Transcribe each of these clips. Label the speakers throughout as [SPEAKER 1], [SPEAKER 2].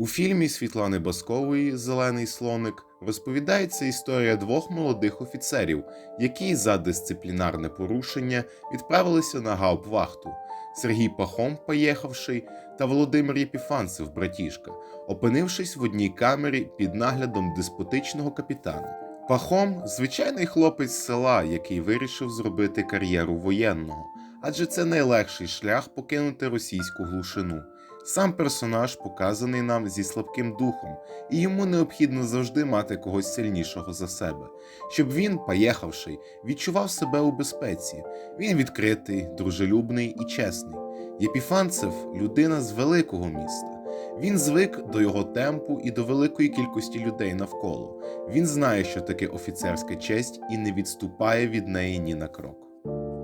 [SPEAKER 1] У фільмі Світлани Баскової Зелений слоник розповідається історія двох молодих офіцерів, які за дисциплінарне порушення відправилися на гауптвахту. Сергій Пахом, поїхавший, та Володимир Єпіфанцев, братішка, опинившись в одній камері під наглядом деспотичного капітана. Пахом звичайний хлопець з села, який вирішив зробити кар'єру воєнного, адже це найлегший шлях покинути російську глушину. Сам персонаж показаний нам зі слабким духом, і йому необхідно завжди мати когось сильнішого за себе, щоб він, поїхавши, відчував себе у безпеці. Він відкритий, дружелюбний і чесний. Єпіфанцев людина з великого міста. Він звик до його темпу і до великої кількості людей навколо. Він знає, що таке офіцерська честь, і не відступає від неї ні на крок.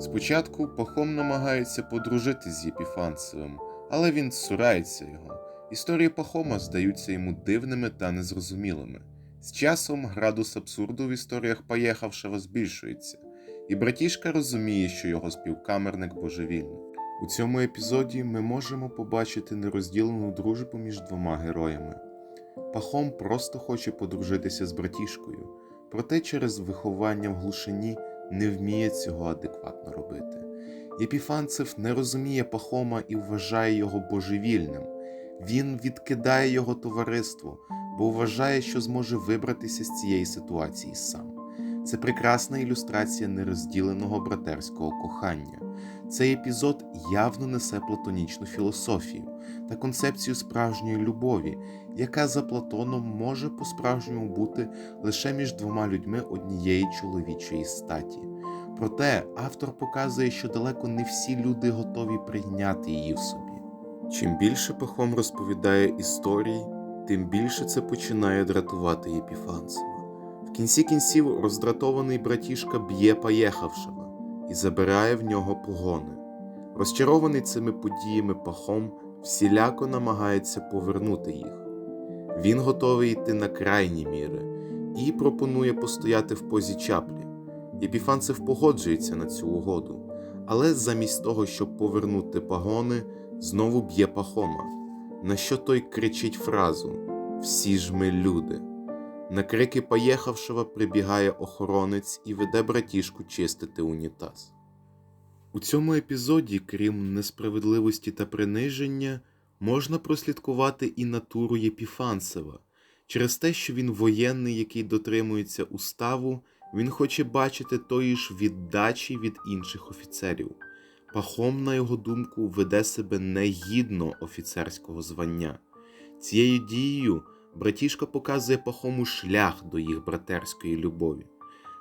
[SPEAKER 1] Спочатку Пахом намагається подружити з Єпіфанцевим, але він цурається його. Історії Пахома здаються йому дивними та незрозумілими. З часом градус абсурду в історіях Поєхавшого збільшується, і братішка розуміє, що його співкамерник божевільний. У цьому епізоді ми можемо побачити нерозділену дружбу між двома героями. Пахом просто хоче подружитися з братішкою, проте через виховання в глушині не вміє цього адекватно робити. Єпіфанцев не розуміє Пахома і вважає його божевільним. Він відкидає його товариство, бо вважає, що зможе вибратися з цієї ситуації сам. Це прекрасна ілюстрація нерозділеного братерського кохання. Цей епізод явно несе платонічну філософію та концепцію справжньої любові, яка за Платоном може по-справжньому бути лише між двома людьми однієї чоловічої статі. Проте автор показує, що далеко не всі люди готові прийняти її в собі. Чим більше Пахом розповідає історій, тим більше це починає дратувати Єпіфанцева. В кінці кінців роздратований братішка б'є поєхавшого і забирає в нього погони. Розчарований цими подіями Пахом всіляко намагається повернути їх. Він готовий йти на крайні міри і пропонує постояти в позі чаплі. Єпіфанцев погоджується на цю угоду, але замість того, щоб повернути погони, знову б'є Пахома, на що той кричить фразу Всі ж ми люди. На крики поїхавшого прибігає охоронець і веде братішку чистити унітаз. У цьому епізоді, крім несправедливості та приниження, можна прослідкувати і натуру Єпіфанцева. Через те, що він воєнний, який дотримується уставу, він хоче бачити тої ж віддачі від інших офіцерів. Пахом, на його думку, веде себе негідно офіцерського звання. Цією дією братішка показує Пахому шлях до їх братерської любові.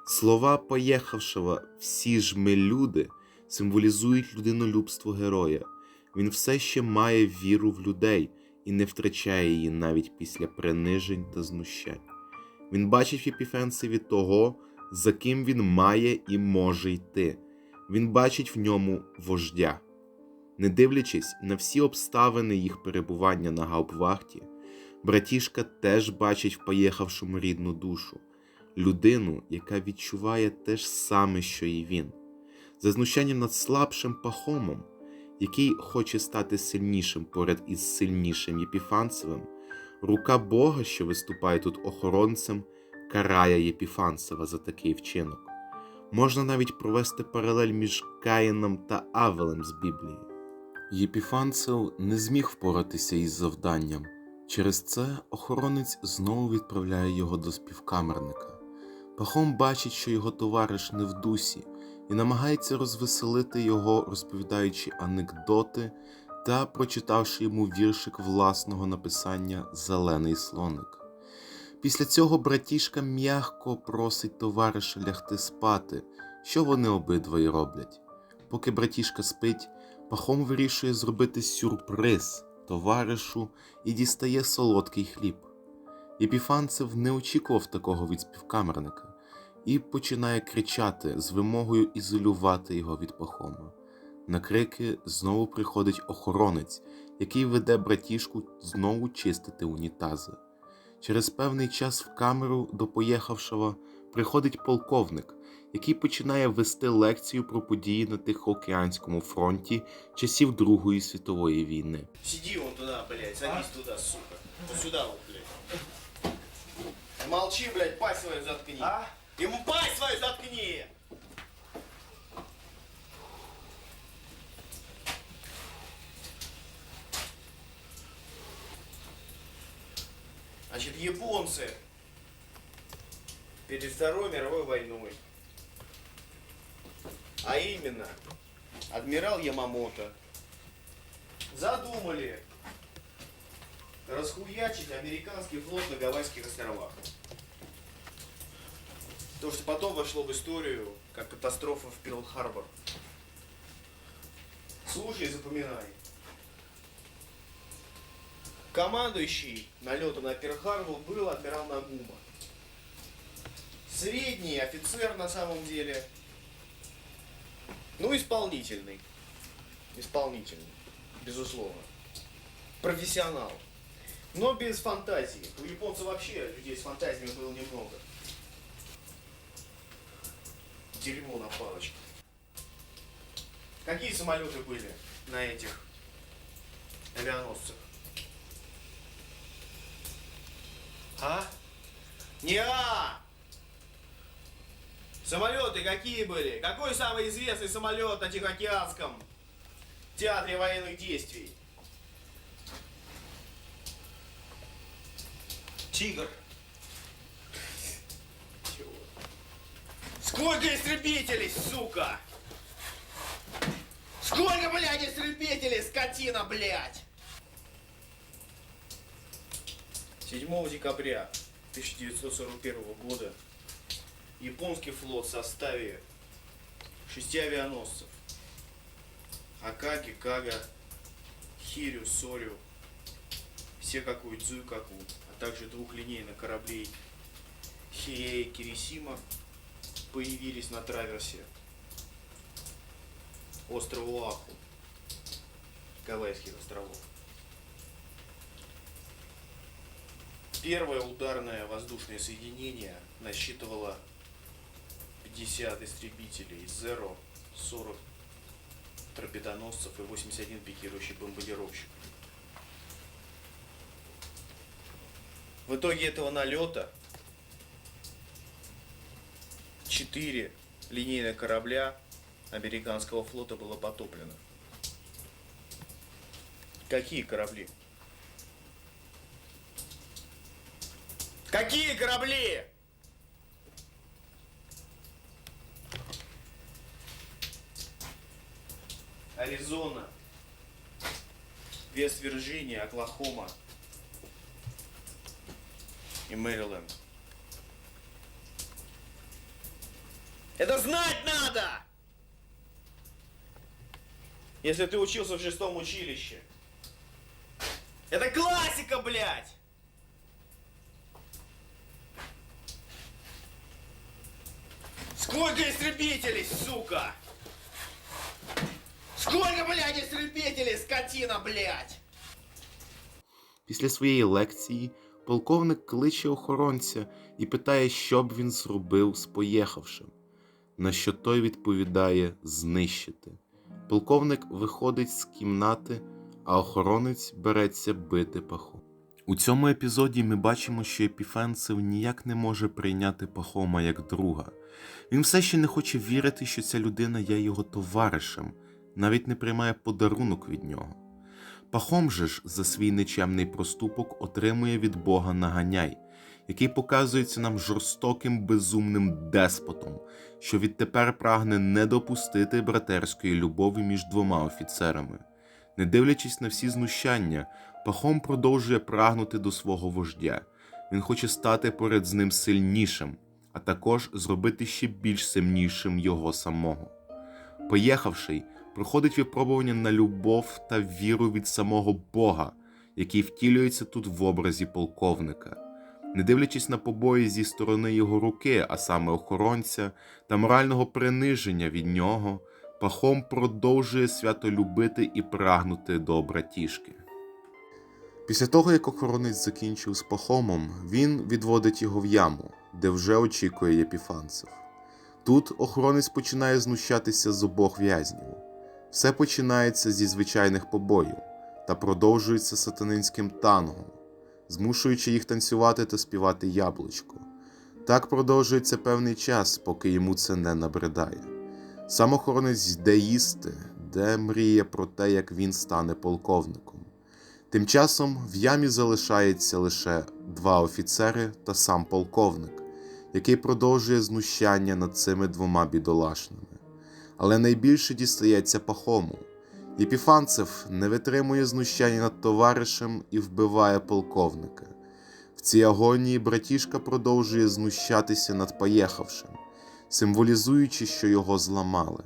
[SPEAKER 1] Слова поїхавшого всі ж ми люди символізують людинолюбство героя. Він все ще має віру в людей і не втрачає її навіть після принижень та знущань. Він бачить в Єпіфенцеві того, за ким він має і може йти. Він бачить в ньому вождя. Не дивлячись на всі обставини їх перебування на гауптвахті, братішка теж бачить в поїхавшому рідну душу, людину, яка відчуває те ж саме, що і він, за знущанням над слабшим пахомом, який хоче стати сильнішим поряд із сильнішим Єпіфанцевим, рука Бога, що виступає тут охоронцем, карає Єпіфанцева за такий вчинок. Можна навіть провести паралель між Каїном та Авелем з Біблії. Єпіфанцев не зміг впоратися із завданням. Через це охоронець знову відправляє його до співкамерника. Пахом бачить, що його товариш не в дусі, і намагається розвеселити його, розповідаючи анекдоти та прочитавши йому віршик власного написання Зелений слоник. Після цього братішка м'ягко просить товариша лягти спати, що вони обидва й роблять. Поки братішка спить, Пахом вирішує зробити сюрприз товаришу і дістає солодкий хліб. Єпіфанцев не очікував такого від співкамерника і починає кричати з вимогою ізолювати його від Пахома. На крики знову приходить охоронець, який веде братішку знову чистити унітази. Через певний час в камеру до поїхавшого приходить полковник, який починає вести лекцію про події на Тихоокеанському фронті часів Другої світової війни.
[SPEAKER 2] Сиді он туди, блядь, садись туди, сука. Сюди, сюда блядь. Молчи, блядь, пасть свою заткни.
[SPEAKER 3] А?
[SPEAKER 2] Ему пасть свою заткни! Значит, японцы перед Второй мировой войной, а именно адмирал Ямамото, задумали расхуячить американский флот на Гавайских островах. То, что потом вошло в историю как катастрофа в Перл-Харбор. Слушай, запоминай. Командующий налета на Перл-Харбор был адмирал Нагума. Средний офицер на самом деле. Ну, исполнительный. Исполнительный, безусловно. Профессионал. Но без фантазии. У японцев вообще людей с фантазиями было немного. Дерьмо на палочке. Какие самолеты были на этих авианосцах? А? Не а! Самолеты какие были? Какой самый известный самолет на Тихоокеанском театре военных действий?
[SPEAKER 3] Тигр.
[SPEAKER 2] Сколько истребителей, сука? Сколько, блядь, истребителей, скотина, блядь? 7 декабря 1941 года японский флот в составе шести авианосцев Акаги, Кага, Хирю, Сорю, Секаку и Цуйкаку, а также двух линейных кораблей Хиэй и Кирисима появились на траверсе острова Оаху, Гавайских островов. Первое ударное воздушное соединение насчитывало 50 истребителей Zero, 40 торпедоносцев и 81 пикирующий бомбардировщик. В итоге этого налета 4 линейных корабля американского флота было потоплено. Какие корабли? Какие корабли? Аризона, Вест-Вирджиния, Оклахома и Мэриленд. Это знать надо! Если ты учился в шестом училище. Это классика, блядь! Сколько истребителей, сука! Сколько, блядь, истребителей, скотина, блядь!
[SPEAKER 1] Після своєї лекції полковник кличе охоронця і питає, що б він зробив з поїхавшим. На що той відповідає знищити. Полковник виходить з кімнати, а охоронець береться бити паху. У цьому епізоді ми бачимо, що Епіфенцев ніяк не може прийняти Пахома як друга. Він все ще не хоче вірити, що ця людина є його товаришем, навіть не приймає подарунок від нього. Пахом же ж за свій нечемний проступок отримує від Бога наганяй, який показується нам жорстоким безумним деспотом, що відтепер прагне не допустити братерської любові між двома офіцерами. Не дивлячись на всі знущання, Пахом продовжує прагнути до свого вождя. Він хоче стати поряд з ним сильнішим, а також зробити ще більш сильнішим його самого. Поїхавший, проходить випробування на любов та віру від самого Бога, який втілюється тут в образі полковника. Не дивлячись на побої зі сторони його руки, а саме охоронця, та морального приниження від нього, Пахом продовжує свято любити і прагнути до братішки. Після того, як охоронець закінчив з Пахомом, він відводить його в яму, де вже очікує Єпіфанцев. Тут охоронець починає знущатися з обох в'язнів. Все починається зі звичайних побоїв та продовжується сатанинським тангом. змушуючи їх танцювати та співати яблучко. Так продовжується певний час, поки йому це не набридає. Сам охоронець йде їсти, де мріє про те, як він стане полковником. Тим часом в ямі залишається лише два офіцери та сам полковник, який продовжує знущання над цими двома бідолашними. Але найбільше дістається пахому. Єпіфанцев не витримує знущання над товаришем і вбиває полковника. В цій агонії братішка продовжує знущатися над поїхавшим, символізуючи, що його зламали.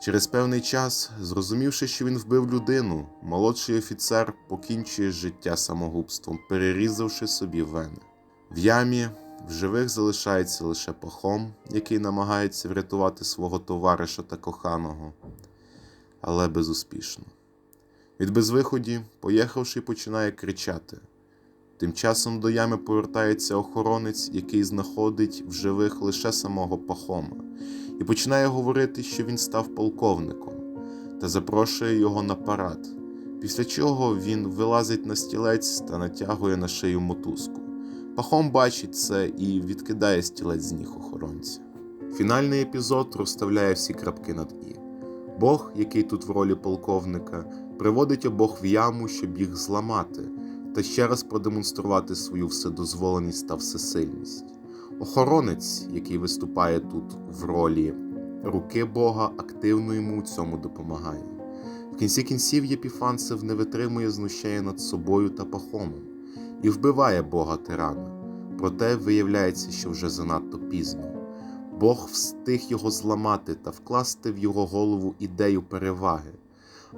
[SPEAKER 1] Через певний час, зрозумівши, що він вбив людину, молодший офіцер покінчує життя самогубством, перерізавши собі вени. В ямі в живих залишається лише пахом, який намагається врятувати свого товариша та коханого, але безуспішно. Від безвиході, поїхавши, починає кричати. Тим часом до ями повертається охоронець, який знаходить в живих лише самого пахома, і починає говорити, що він став полковником, та запрошує його на парад, після чого він вилазить на стілець та натягує на шию мотузку. Пахом бачить це і відкидає стілець з ніг охоронця. Фінальний епізод розставляє всі крапки над І. Бог, який тут в ролі полковника, приводить обох в яму, щоб їх зламати, та ще раз продемонструвати свою вседозволеність та всесильність. Охоронець, який виступає тут в ролі руки Бога, активно йому у цьому допомагає. В кінці кінців Єпіфанцев не витримує знущання над собою та пахомом і вбиває Бога тирана. Проте виявляється, що вже занадто пізно. Бог встиг його зламати та вкласти в його голову ідею переваги.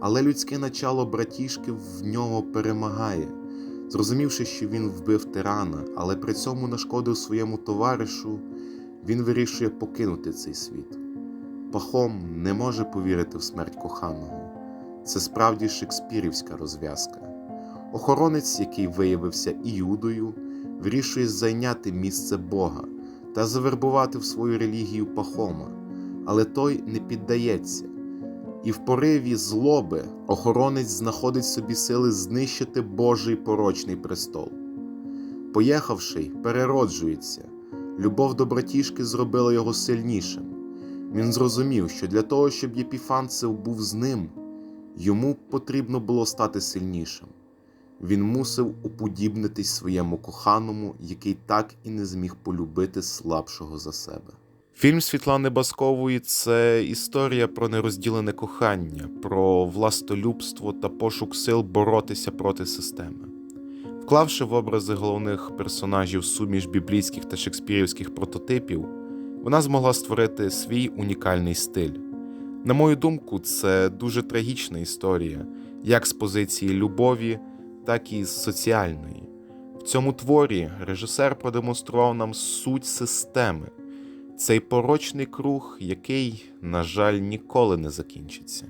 [SPEAKER 1] Але людське начало братішки в нього перемагає. Зрозумівши, що він вбив тирана, але при цьому нашкодив своєму товаришу, він вирішує покинути цей світ. Пахом не може повірити в смерть коханого. Це справді шекспірівська розв'язка. Охоронець, який виявився Іудою, вирішує зайняти місце Бога та завербувати в свою релігію Пахома, але той не піддається. І в пориві злоби охоронець знаходить собі сили знищити Божий порочний престол. Поїхавши, перероджується. Любов до братішки зробила його сильнішим. Він зрозумів, що для того, щоб Єпіфанцев був з ним, йому потрібно було стати сильнішим. Він мусив уподібнитись своєму коханому, який так і не зміг полюбити слабшого за себе. Фільм Світлани Баскової це історія про нерозділене кохання, про властолюбство та пошук сил боротися проти системи. Вклавши в образи головних персонажів суміш біблійських та шекспірівських прототипів, вона змогла створити свій унікальний стиль. На мою думку, це дуже трагічна історія, як з позиції любові, так і з соціальної. В цьому творі режисер продемонстрував нам суть системи, цей порочний круг, який, на жаль, ніколи не закінчиться.